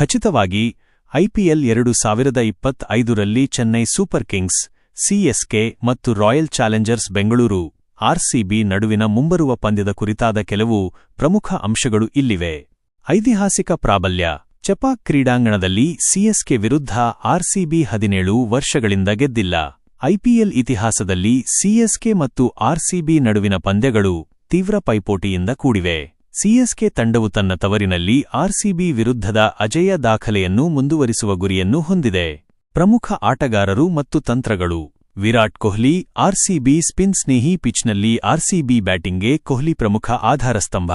ಖಚಿತವಾಗಿ ಐಪಿಎಲ್ ಎರಡು ಸಾವಿರದ ಇಪ್ಪತ್ತೈದರಲ್ಲಿ ಚೆನ್ನೈ ಸೂಪರ್ ಕಿಂಗ್ಸ್ ಸಿಎಸ್ಕೆ ಮತ್ತು ರಾಯಲ್ ಚಾಲೆಂಜರ್ಸ್ ಬೆಂಗಳೂರು ಆರ್ಸಿಬಿ ನಡುವಿನ ಮುಂಬರುವ ಪಂದ್ಯದ ಕುರಿತಾದ ಕೆಲವು ಪ್ರಮುಖ ಅಂಶಗಳು ಇಲ್ಲಿವೆ. ಐತಿಹಾಸಿಕ ಪ್ರಾಬಲ್ಯ ಚೆಪಾಕ್ ಕ್ರೀಡಾಂಗಣದಲ್ಲಿ ಸಿಎಸ್ಕೆ ವಿರುದ್ಧ ಆರ್ಸಿಬಿ ಹದಿನೇಳು ವರ್ಷಗಳಿಂದ ಗೆದ್ದಿಲ್ಲ. ಐಪಿಎಲ್ ಇತಿಹಾಸದಲ್ಲಿ ಸಿಎಸ್ಕೆ ಮತ್ತು ಆರ್ಸಿಬಿ ನಡುವಿನ ಪಂದ್ಯಗಳು ತೀವ್ರ ಪೈಪೋಟಿಯಿಂದ ಕೂಡಿವೆ. ಸಿಎಸ್ಕೆ ತಂಡವು ತನ್ನ ತವರಿನಲ್ಲಿ ಆರ್ಸಿಬಿ ವಿರುದ್ಧದ ಅಜೇಯ ದಾಖಲೆಯನ್ನು ಮುಂದುವರಿಸುವ ಗುರಿಯನ್ನು ಹೊಂದಿದೆ. ಪ್ರಮುಖ ಆಟಗಾರರು ಮತ್ತು ತಂತ್ರಗಳು. ವಿರಾಟ್ ಕೊಹ್ಲಿ, ಆರ್ಸಿಬಿ ಸ್ಪಿನ್ ಸ್ನೇಹಿ ಪಿಚ್ನಲ್ಲಿ ಆರ್ಸಿಬಿ ಬ್ಯಾಟಿಂಗ್ಗೆ ಕೊಹ್ಲಿ ಪ್ರಮುಖ ಆಧಾರಸ್ತಂಭ.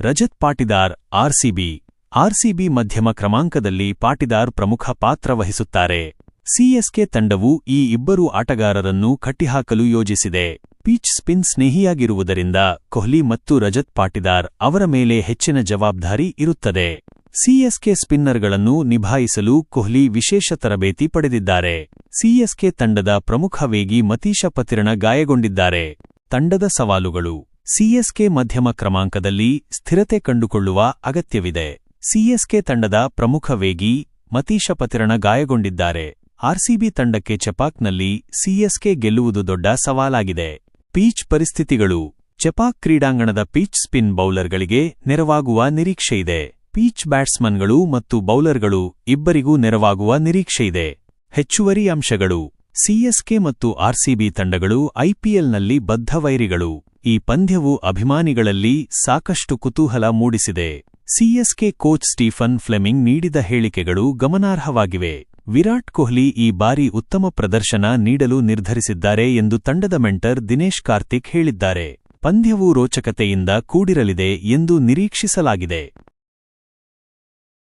ರಜತ್ ಪಾಟಿದಾರ್, ಆರ್ಸಿಬಿ. ಆರ್ಸಿಬಿ ಮಧ್ಯಮ ಕ್ರಮಾಂಕದಲ್ಲಿ ಪಾಟಿದಾರ್ ಪ್ರಮುಖ ಪಾತ್ರ ವಹಿಸುತ್ತಾರೆ. ಸಿಎಸ್ಕೆ ತಂಡವು ಈ ಇಬ್ಬರು ಆಟಗಾರರನ್ನು ಕಟ್ಟಿಹಾಕಲು ಯೋಜಿಸಿದೆ. ಪಿಚ್ ಸ್ಪಿನ್ ಸ್ನೇಹಿಯಾಗಿರುವುದರಿಂದ ಕೊಹ್ಲಿ ಮತ್ತು ರಜತ್ ಪಾಟಿದಾರ್ ಅವರ ಮೇಲೆ ಹೆಚ್ಚಿನ ಜವಾಬ್ದಾರಿ ಇರುತ್ತದೆ. ಸಿಎಸ್ಕೆ ಸ್ಪಿನ್ನರ್ಗಳನ್ನು ನಿಭಾಯಿಸಲು ಕೊಹ್ಲಿ ವಿಶೇಷ ತರಬೇತಿ ಪಡೆದಿದ್ದಾರೆ. ಸಿಎಸ್ಕೆ ತಂಡದ ಪ್ರಮುಖ ವೇಗಿ ಮತೀಶ ಪತಿರಣ ಗಾಯಗೊಂಡಿದ್ದಾರೆ. ತಂಡದ ಸವಾಲುಗಳು. ಸಿಎಸ್ಕೆ ಮಧ್ಯಮ ಕ್ರಮಾಂಕದಲ್ಲಿ ಸ್ಥಿರತೆ ಕಂಡುಕೊಳ್ಳುವ ಅಗತ್ಯವಿದೆ. ಸಿಎಸ್ಕೆ ತಂಡದ ಪ್ರಮುಖ ವೇಗಿ ಮತೀಶ ಪತಿರಣ ಗಾಯಗೊಂಡಿದ್ದಾರೆ. ಆರ್ಸಿಬಿ ತಂಡಕ್ಕೆ ಚೆಪಾಕ್ನಲ್ಲಿ ಸಿಎಸ್ಕೆ ಗೆಲ್ಲುವುದು ದೊಡ್ಡ ಸವಾಲಾಗಿದೆ. ಪೀಚ್ ಪರಿಸ್ಥಿತಿಗಳು. ಚೆಪಾಕ್ ಕ್ರೀಡಾಂಗಣದ ಪೀಚ್ ಸ್ಪಿನ್ ಬೌಲರ್ಗಳಿಗೆ ನೆರವಾಗುವ ನಿರೀಕ್ಷೆಯಿದೆ ಪೀಚ್ ಬ್ಯಾಟ್ಸ್ಮನ್ಗಳು ಮತ್ತು ಬೌಲರ್ಗಳು ಇಬ್ಬರಿಗೂ ನೆರವಾಗುವ ನಿರೀಕ್ಷೆಯಿದೆ ಹೆಚ್ಚುವರಿ ಅಂಶಗಳು. ಸಿಎಸ್ಕೆ ಮತ್ತು ಆರ್ಸಿಬಿ ತಂಡಗಳು ಐಪಿಎಲ್ನಲ್ಲಿ ಬದ್ಧವೈರಿಗಳು ಈ ಪಂದ್ಯವು ಅಭಿಮಾನಿಗಳಲ್ಲಿ ಸಾಕಷ್ಟು ಕುತೂಹಲ ಮೂಡಿಸಿದೆ. ಸಿಎಸ್ಕೆ ಕೋಚ್ ಸ್ಟೀಫನ್ ಫ್ಲೆಮಿಂಗ್ ನೀಡಿದ ಹೇಳಿಕೆಗಳು ಗಮನಾರ್ಹವಾಗಿವೆ. ವಿರಾಟ್ ಕೊಹ್ಲಿ ಈ ಬಾರಿ ಉತ್ತಮ ಪ್ರದರ್ಶನ ನೀಡಲು ನಿರ್ಧರಿಸಿದ್ದಾರೆ ಎಂದು ತಂಡದ ಮೆಂಟರ್ ದಿನೇಶ್ ಕಾರ್ತಿಕ್ ಹೇಳಿದ್ದಾರೆ. ಪಂದ್ಯವು ರೋಚಕತೆಯಿಂದ ಕೂಡಿರಲಿದೆ ಎಂದು ನಿರೀಕ್ಷಿಸಲಾಗಿದೆ.